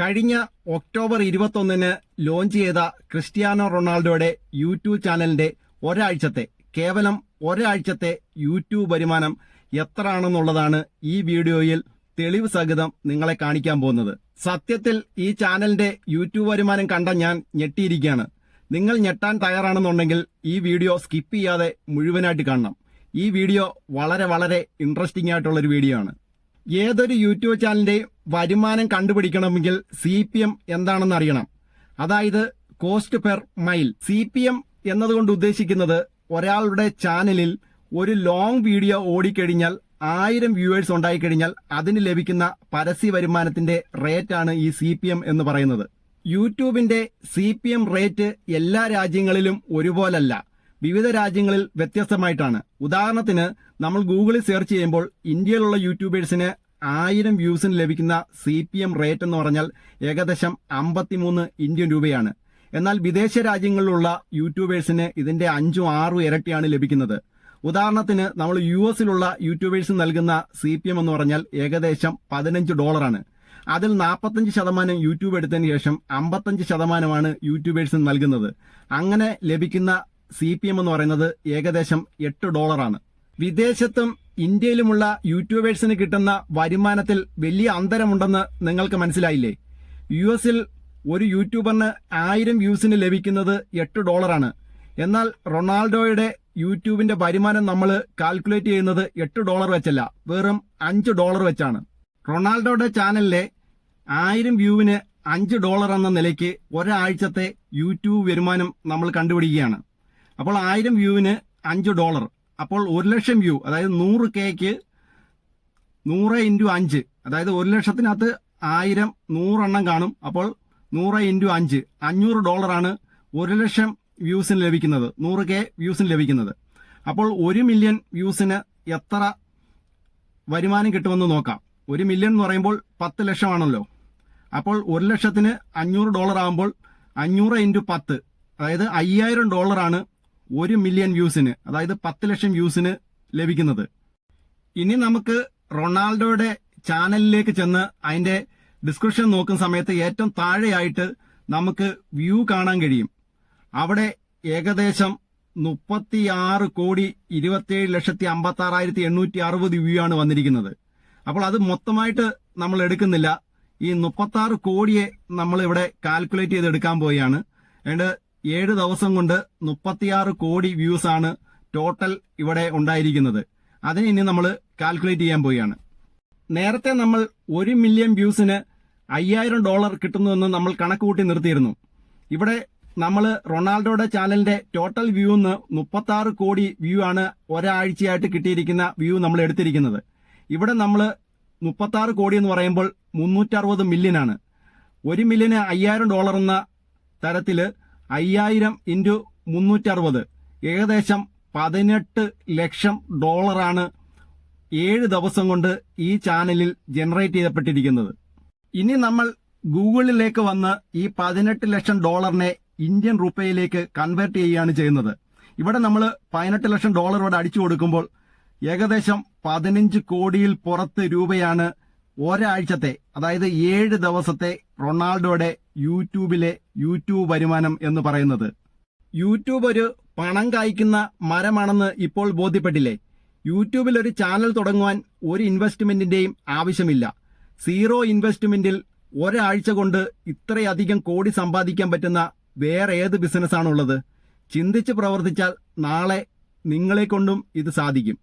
കഴിഞ്ഞ ഒക്ടോബർ ഇരുപത്തൊന്നിന് ലോഞ്ച് ചെയ്ത ക്രിസ്ത്യാനോ റൊണാൾഡോയുടെ യൂട്യൂബ് ചാനലിന്റെ ഒരാഴ്ചത്തെ കേവലം ഒരാഴ്ചത്തെ യൂട്യൂബ് വരുമാനം എത്രയാണെന്നുള്ളതാണ് ഈ വീഡിയോയിൽ തെളിവ് സഹിതം നിങ്ങളെ കാണിക്കാൻ പോകുന്നത്. സത്യത്തിൽ ഈ ചാനലിന്റെ യൂട്യൂബ് വരുമാനം കണ്ട ഞാൻ ഞെട്ടിയിരിക്കുകയാണ്. നിങ്ങൾ ഞെട്ടാൻ തയ്യാറാണെന്നുണ്ടെങ്കിൽ ഈ വീഡിയോ സ്കിപ്പ് ചെയ്യാതെ മുഴുവനായിട്ട് കാണണം. ഈ വീഡിയോ വളരെ വളരെ ഇൻട്രസ്റ്റിംഗ് ആയിട്ടുള്ള ഒരു വീഡിയോ ആണ്. ഏതൊരു യൂട്യൂബ് ചാനലിന്റെ വരുമാനം കണ്ടുപിടിക്കണമെങ്കിൽ സി പി എം എന്താണെന്ന് അറിയണം. അതായത് cost per mile C P M എന്നതുകൊണ്ട് ഉദ്ദേശിക്കുന്നത് ഒരാളുടെ ചാനലിൽ ഒരു ലോങ് വീഡിയോ ഓടിക്കഴിഞ്ഞാൽ ആയിരം വ്യൂവേഴ്സ് ഉണ്ടായിക്കഴിഞ്ഞാൽ അതിന് ലഭിക്കുന്ന പരസ്യ വരുമാനത്തിന്റെ റേറ്റാണ് ഈ സി പി എം എന്ന് പറയുന്നത്. യൂട്യൂബിന്റെ സി പി എം റേറ്റ് എല്ലാ രാജ്യങ്ങളിലും ഒരുപോലല്ല. വിവിധ രാജ്യങ്ങളിൽ വ്യത്യസ്തമായിട്ടാണ്. ഉദാഹരണത്തിന് നമ്മൾ ഗൂഗിളിൽ സെർച്ച് ചെയ്യുമ്പോൾ ഇന്ത്യയിലുള്ള യൂട്യൂബേഴ്സിന് ആയിരം വ്യൂസിന് ലഭിക്കുന്ന സി പി എം റേറ്റ് എന്ന് പറഞ്ഞാൽ ഏകദേശം അമ്പത്തിമൂന്ന് ഇന്ത്യൻ രൂപയാണ്. എന്നാൽ വിദേശ രാജ്യങ്ങളിലുള്ള യൂട്യൂബേഴ്സിന് ഇതിന്റെ അഞ്ചും ആറും ഇരട്ടിയാണ് ലഭിക്കുന്നത്. ഉദാഹരണത്തിന് നമ്മൾ യു എസിലുള്ള യൂട്യൂബേഴ്സ് നൽകുന്ന സി പി എം എന്ന് പറഞ്ഞാൽ ഏകദേശം പതിനഞ്ച് ഡോളറാണ്. അതിൽ നാൽപ്പത്തഞ്ച് ശതമാനം യൂട്യൂബ് എടുത്തതിന് ശേഷം അമ്പത്തഞ്ച് ശതമാനമാണ് യൂട്യൂബേഴ്സിന് നൽകുന്നത്. അങ്ങനെ ലഭിക്കുന്ന സി പി എം എന്ന് പറയുന്നത് ഏകദേശം എട്ട് ഡോളറാണ്. വിദേശത്തും ഇന്ത്യയിലുമുള്ള യൂട്യൂബേഴ്സിന് കിട്ടുന്ന വരുമാനത്തിൽ വലിയ അന്തരമുണ്ടെന്ന് നിങ്ങൾക്ക് മനസ്സിലായില്ലേ? യു എസിൽ ഒരു യൂട്യൂബറിന് ആയിരം വ്യൂസിന് ലഭിക്കുന്നത് എട്ട് ഡോളറാണ്. എന്നാൽ റൊണാൾഡോയുടെ യൂട്യൂബിന്റെ വരുമാനം നമ്മൾ കാൽക്കുലേറ്റ് ചെയ്യുന്നത് എട്ട് ഡോളർ വെച്ചല്ല വെറും അഞ്ച് ഡോളർ വെച്ചാണ്. റൊണാൾഡോയുടെ ചാനലിലെ ആയിരം വ്യൂവിന് അഞ്ച് ഡോളർ എന്ന നിലയ്ക്ക് ഒരാഴ്ചത്തെ യൂട്യൂബ് വരുമാനം നമ്മൾ കണ്ടുപിടിക്കുകയാണ്. അപ്പോൾ ആയിരം വ്യൂവിന് അഞ്ച് ഡോളർ. അപ്പോൾ ഒരു ലക്ഷം വ്യൂ അതായത് നൂറ് കെക്ക് നൂറ് ഇന്റു അഞ്ച്. അതായത് ഒരു ലക്ഷത്തിനകത്ത് ആയിരം നൂറെണ്ണം കാണും. അപ്പോൾ നൂറ് ഇന്റു അഞ്ച്. അഞ്ഞൂറ് ഡോളറാണ് ഒരു ലക്ഷം വ്യൂസിന് ലഭിക്കുന്നത്. നൂറ് കെ വ്യൂസിന് ലഭിക്കുന്നത്. അപ്പോൾ ഒരു മില്യൺ വ്യൂസിന് എത്ര വരുമാനം കിട്ടുമെന്ന് നോക്കാം. ഒരു മില്യൺ എന്ന് പറയുമ്പോൾ പത്ത് ലക്ഷമാണല്ലോ. അപ്പോൾ ഒരു ലക്ഷത്തിന് അഞ്ഞൂറ് ഡോളർ ആകുമ്പോൾ അഞ്ഞൂറ് ഇന്റു പത്ത് അതായത് അയ്യായിരം ഡോളറാണ് ഒരു മില്യൺ വ്യൂസിന് അതായത് പത്ത് ലക്ഷം വ്യൂസിന് ലഭിക്കുന്നത്. ഇനി നമുക്ക് റൊണാൾഡോയുടെ ചാനലിലേക്ക് ചെന്ന് അതിന്റെ ഡിസ്ക്രിപ്ഷൻ നോക്കുന്ന സമയത്ത് ഏറ്റവും താഴെയായിട്ട് നമുക്ക് വ്യൂ കാണാൻ കഴിയും. അവിടെ ഏകദേശം മുപ്പത്തിയാറ് കോടി ഇരുപത്തിയേഴ് ലക്ഷത്തി അമ്പത്തി ആറായിരത്തി എണ്ണൂറ്റി അറുപത് വ്യൂ ആണ് വന്നിരിക്കുന്നത്. അപ്പോൾ അത് മൊത്തമായിട്ട് നമ്മൾ എടുക്കുന്നില്ല. ഈ മുപ്പത്തി കോടിയെ നമ്മൾ ഇവിടെ കാൽക്കുലേറ്റ് ചെയ്ത് എടുക്കാൻ പോവുകയാണ്. അതുകൊണ്ട് ഏഴ് ദിവസം കൊണ്ട് മുപ്പത്തിയാറ് കോടി വ്യൂസ് ആണ് ടോട്ടൽ ഇവിടെ ഉണ്ടായിരിക്കുന്നത്. അതിന് ഇനി നമ്മൾ കാൽക്കുലേറ്റ് ചെയ്യാൻ പോവുകയാണ്. നേരത്തെ നമ്മൾ ഒരു മില്യൺ വ്യൂസിന് അയ്യായിരം ഡോളർ കിട്ടുന്നുവെന്ന് നമ്മൾ കണക്ക് കൂട്ടി നിർത്തിയിരുന്നു. ഇവിടെ നമ്മൾ റൊണാൾഡോയുടെ ചാനലിന്റെ ടോട്ടൽ വ്യൂ എന്ന് മുപ്പത്തി ആറ് കോടി വ്യൂ ആണ് ഒരാഴ്ചയായിട്ട് കിട്ടിയിരിക്കുന്ന വ്യൂ നമ്മൾ എടുത്തിരിക്കുന്നത്. ഇവിടെ നമ്മൾ മുപ്പത്തി ആറ് കോടി എന്ന് പറയുമ്പോൾ മുന്നൂറ്ററുപത് ആണ്. ഒരു മില്യന് അയ്യായിരം ഡോളർ എന്ന തരത്തിൽ അയ്യായിരം ഇന്റു മുന്നൂറ്ററുപത്. ഏകദേശം പതിനെട്ട് ലക്ഷം ഡോളറാണ് ഏഴ് ദിവസം കൊണ്ട് ഈ ചാനലിൽ ജനറേറ്റ് ചെയ്യപ്പെട്ടിരിക്കുന്നത്. ഇനി നമ്മൾ ഗൂഗിളിലേക്ക് വന്ന് ഈ പതിനെട്ട് ലക്ഷം ഡോളറിനെ ഇന്ത്യൻ റുപ്പയിലേക്ക് കൺവേർട്ട് ചെയ്യുകയാണ് ചെയ്യുന്നത്. ഇവിടെ നമ്മൾ പതിനെട്ട് ലക്ഷം ഡോളർ ഇവിടെ അടിച്ചു കൊടുക്കുമ്പോൾ ഏകദേശം പതിനഞ്ച് കോടിയിൽ പുറത്ത് രൂപയാണ് ഒരാഴ്ചത്തെ അതായത് ഏഴ് ദിവസത്തെ റൊണാൾഡോയുടെ യൂട്യൂബിലെ യൂട്യൂബ് വരുമാനം എന്ന് പറയുന്നത്. യൂട്യൂബ് ഒരു പണം കായ്ക്കുന്ന മരമാണെന്ന് ഇപ്പോൾ ബോധ്യപ്പെട്ടില്ലേ? യൂട്യൂബിൽ ഒരു ചാനൽ തുടങ്ങുവാൻ ഒരു ഇൻവെസ്റ്റ്മെന്റിന്റെയും ആവശ്യമില്ല. സീറോ ഇൻവെസ്റ്റ്മെന്റിൽ ഒരാഴ്ച കൊണ്ട് ഇത്രയധികം കോടി സമ്പാദിക്കാൻ പറ്റുന്ന വേറെ ഏത് ബിസിനസ്സാണുള്ളത്? ചിന്തിച്ച് പ്രവർത്തിച്ചാൽ നാളെ നിങ്ങളെ കൊണ്ടും ഇത് സാധിക്കും.